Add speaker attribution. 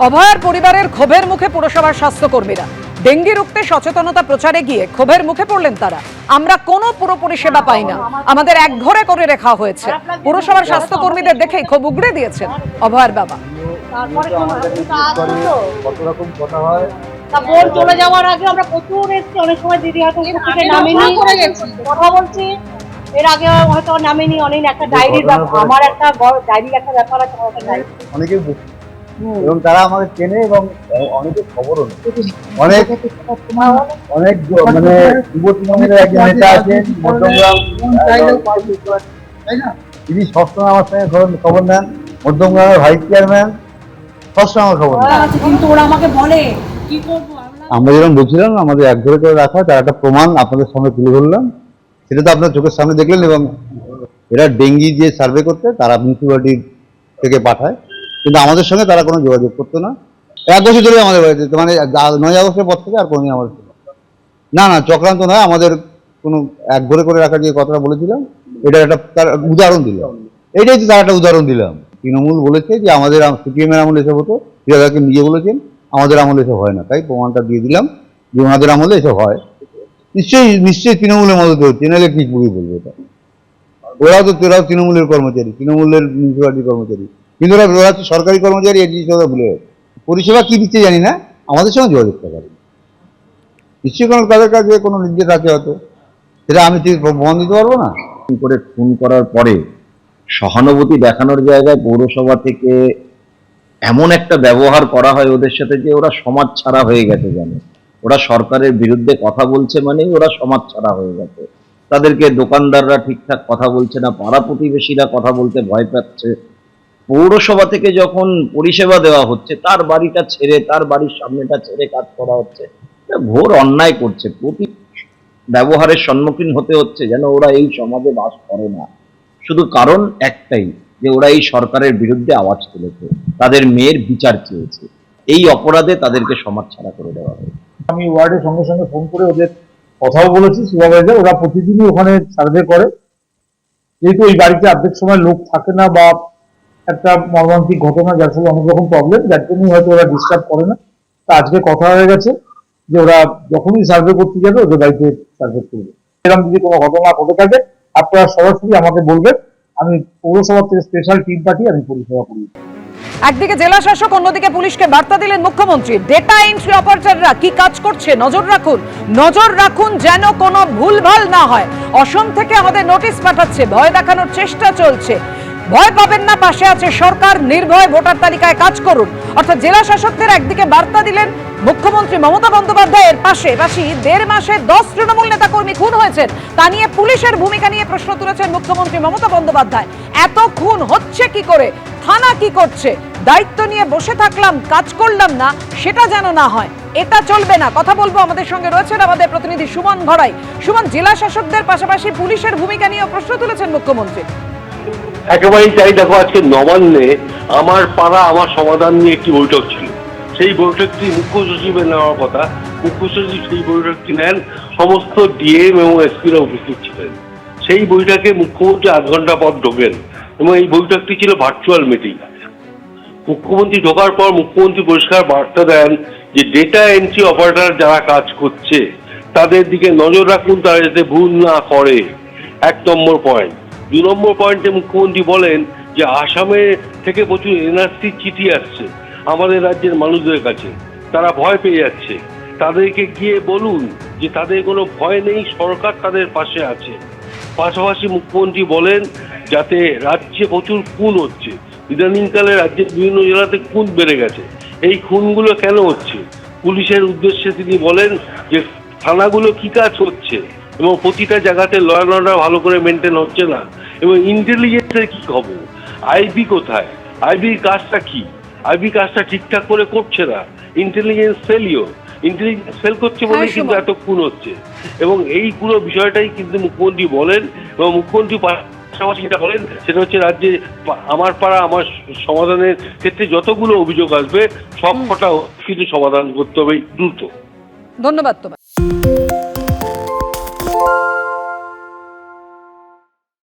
Speaker 1: অভয়ার পরিবারের ক্ষোভের মুখে পুরসভার স্বাস্থ্যকর্মীরা। ডেঙ্গি রুখতে সচেতনতা প্রচারে গিয়ে ক্ষোভের মুখে পড়লেন তারা। আমরা কোনো পুরো পরিষেবা পাই না। আমাদের একঘরে করে রেখা হয়েছে। পুরসভার স্বাস্থ্যকর্মীদের দেখেই ক্ষোভ উগড়ে দিয়েছেন অভয়ার বাবা।
Speaker 2: কত রকম কথা হয়?
Speaker 3: বোন চলে যাওয়ার আগে আমরা প্রচুর এসেছি। অনেক সময় দিদি হয়তো থেকে নামেনি। কথা বলছি। এর আগে হয়তো নামেনি অনেক একটা ডায়েরির
Speaker 2: ঘটনার পরে-
Speaker 3: আমার একটা ডায়েরির একটা ব্যাপার আছে
Speaker 2: অনেকে এবং তারা আমাকে চেনে এবং অনেকে খবরও অনেক অনেক মানে যুব তৃণমূলের একজন নেতা আছেন মধ্যমগ্রাম তিনি সবসময় আমার সঙ্গে খবর খবর নেন। মধ্যমগ্রামের ভাইস চেয়ারম্যান। সবসময় আমার খবর
Speaker 3: কিন্তু ওরা আমাকে বলে কি করব? আমরা
Speaker 2: যেরকম বলছিলাম আমাদের এক ধরে করে রাখা তার একটা প্রমাণ আপনাদের সামনে তুলে ধরলাম। সেটা তো আপনার চোখের সামনে দেখলেন এবং এরা ডেঙ্গি যে সার্ভে করতে তারা মিউনিসিপালিটি থেকে পাঠায়। কিন্তু আমাদের সঙ্গে তারা কোনো যোগাযোগ করতো না। এক বছর ধরে আমাদের বাড়িতে মানে নয় আগস্টের পর থেকে আর কোনোদিন আমাদের। না। না চক্রান্ত নয়, আমাদের কোনো এক ঘরে করে রাখার যে কথাটা বলেছিলাম এটা একটা তার উদাহরণ দিলাম। এটাই তো তার একটা উদাহরণ দিলাম। তৃণমূল বলেছে যে আমাদের সিপিএম এর আমলে এসব হতো ফিরাদাকে নিজে বলেছেন, আমাদের আমলে এসব হয় না। তাই প্রমাণটা দিয়ে দিলাম যে ওনাদের আমলে এসব হয়। নিশ্চয়ই নিশ্চয়ই তৃণমূলের মদতে হচ্ছে নাহলে ঠিক বলবে এটা। ওরাও তো, ওরাও তৃণমূলের কর্মচারী, তৃণমূলের মিউনিসিপালিটির কর্মচারী। কিন্তু ওরা ওরা হচ্ছে সরকারি কর্মচারী, এই জিনিসটা ভুলে পরিষেবা কি দিচ্ছে জানি না, আমাদের সঙ্গে যোগাযোগ করতে পারে। নিশ্চয়ই কোনো তাদের কাছে কোনো নির্দেশ আছে হয়তো। সেটা আমি ঠিক প্রমাণ দিতে পারব না।
Speaker 4: করে খুন করার পরে সহানুভূতি দেখানোর জায়গায় পৌরসভা থেকে এমন একটা ব্যবহার করা হয় ওদের সাথে যে ওরা সমাজ ছাড়া হয়ে গেছে জানে। ওরা সরকারের বিরুদ্ধে কথা বলছে মানেই ওরা সমাজ ছাড়া হয়ে গেছে। তাদেরকে দোকানদাররা ঠিকঠাক কথা বলছে না, পাড়া প্রতিবেশীরা কথা বলতে ভয় পাচ্ছে। পৌরসভা থেকে যখন পরিষেবা দেওয়া হচ্ছে, তার বাড়িটা ছেড়ে, তার বাড়ির সামনেটা ছেড়ে কাজ করা হচ্ছে ঘোর অন্যায় করছে। প্রতি ব্যবহারের সম্মুখীন হতে হচ্ছে যেন ওরা এই সমাজে বাস করে না। শুধু কারণ একটাই, যে ওরা এই সরকারের বিরুদ্ধে আওয়াজ তুলেছে, তাদের মেয়ের বিচার চেয়েছে। এই অপরাধে তাদেরকে সমাজ ছাড়া করে দেওয়া হয়েছে।
Speaker 5: আমি ওয়ার্ডের সঙ্গে সঙ্গে ফোন করে ওদের কথাও বলেছি, সুপারভাইজার, ওরা প্রতিদিনই ওখানে সার্ভে করে। যেহেতু এই বাড়িতে অর্ধেক সময় লোক থাকে না বা একটা মর্মান্তিক ঘটনা যার ফলে অনেক রকম প্রবলেম যার জন্যই হয়তো ওরা ডিস্টার্ব করে না। তা আজকে কথা হয়ে গেছে যে ওরা যখনই সার্ভে করতে যাবে, ওদের বাড়িতে সার্ভে করবে। এরকম যদি কোনো ঘটনা ঘটে থাকে, আপনারা সরাসরি আমাকে বলবেন। আমি পৌরসভা থেকে স্পেশাল টিম পাঠিয়ে আমি পরিষেবা করি
Speaker 1: একদিকে জেলা শাসক, অন্যদিকে পুলিশকে বার্তা দিলেন মুখ্যমন্ত্রী। ডেটা এন্ট্রি অপারেটররা কি কাজ করছে? নজর রাখুন। নজর রাখুন যেন কোনো ভুলভাল না হয়। অসম থেকে আমাদের নোটিশ পাঠাচ্ছে। ভয় দেখানোর চেষ্টা চলছে। ভয় পাবেন না, পাশে আছে সরকার, নির্ভয় ভোটার তালিকায় কাজ করুন। অর্থাৎ জেলা শাসকদের একদিকে বার্তা দিলেন মুখ্যমন্ত্রী মমতা বন্দ্যোপাধ্যায়ের পাশে, পাশি দেড় মাসে দশ তৃণমূল নেতা কর্মী খুন হয়েছেন। তা নিয়ে পুলিশের ভূমিকা নিয়ে প্রশ্ন তুলেছেন মুখ্যমন্ত্রী মমতা বন্দ্যোপাধ্যায়। এত খুন হচ্ছে কি করে? থানা কি করছে? দায়িত্ব নিয়ে বসে থাকলাম, কাজ করলাম না, সেটা যেন না হয়। এটা চলবে না। কথা বলব আমাদের সঙ্গে রয়েছেন আমাদের প্রতিনিধি সুমন ঘড়াই সুমন, জেলা শাসকদের পাশাপাশি পুলিশের ভূমিকা নিয়েও প্রশ্ন তুলেছেন মুখ্যমন্ত্রী।
Speaker 6: একেবারেই তাই দেখো, আজকে নবান্নে আমার পাড়া, আমার সমাধান নিয়ে একটি বৈঠক ছিল। সেই বৈঠকটি মুখ্য সচিবের নেওয়ার কথা। মুখ্য সচিব সেই বৈঠকটি নেন। সমস্ত ডিএম এবং এসপিরা উপস্থিত ছিলেন। সেই বৈঠকে মুখ্যমন্ত্রী আধ ঘণ্টা পর ঢোকেন এবং এই বৈঠকটি ছিল ভার্চুয়াল মিটিং মুখ্যমন্ত্রী ঢোকার পর মুখ্যমন্ত্রী পরিষ্কার বার্তা দেন যে ডেটা এন্ট্রি অপারেটর যারা কাজ করছে, তাদের দিকে নজর রাখুন, তারা যাতে ভুল না করে। এক নম্বর পয়েন্ট দু নম্বর পয়েন্টে মুখ্যমন্ত্রী বলেন যে আসামে থেকে প্রচুর এনআরসি চিঠি আসছে আমাদের রাজ্যের মানুষদের কাছে। তারা ভয় পেয়ে যাচ্ছে। তাদেরকে গিয়ে বলুন যে তাদের কোনো ভয় নেই, সরকার তাদের পাশে আছে। পাশাপাশি মুখ্যমন্ত্রী বলেন, যাতে রাজ্যে প্রচুর খুন হচ্ছে। ইদানিংকালে রাজ্যের বিভিন্ন জেলাতে খুন বেড়ে গেছে। এই খুনগুলো কেন হচ্ছে? পুলিশের উদ্দেশ্যে তিনি বলেন যে থানাগুলো কি কাজ হচ্ছে এবং প্রতিটা জায়গাতে ল অর্ডার ভালো করে মেনটেন হচ্ছে না। এবং ইন্টেলিজেন্সের কি খবর? আইবি কোথায়? আইবির কাজটা কি? আইবি কাজটা ঠিকঠাক করে করছে না? ইন্টেলিজেন্স ফেলিও ইন্টেলিজেন্স ফেল করছে বলেই
Speaker 1: হ্যাঁ,
Speaker 6: কিন্তু এত খুন হচ্ছে। এবং এই পুরো বিষয়টাই কিন্তু মুখ্যমন্ত্রী বলেন এবং মুখ্যমন্ত্রী পাশাপাশি যেটা বলেন সেটা হচ্ছে রাজ্যে আমার পাড়া আমার সমাধানের ক্ষেত্রে যতগুলো অভিযোগ আসবে সব কটা কিন্তু সমাধান করতে হবে দ্রুত।
Speaker 1: ধন্যবাদ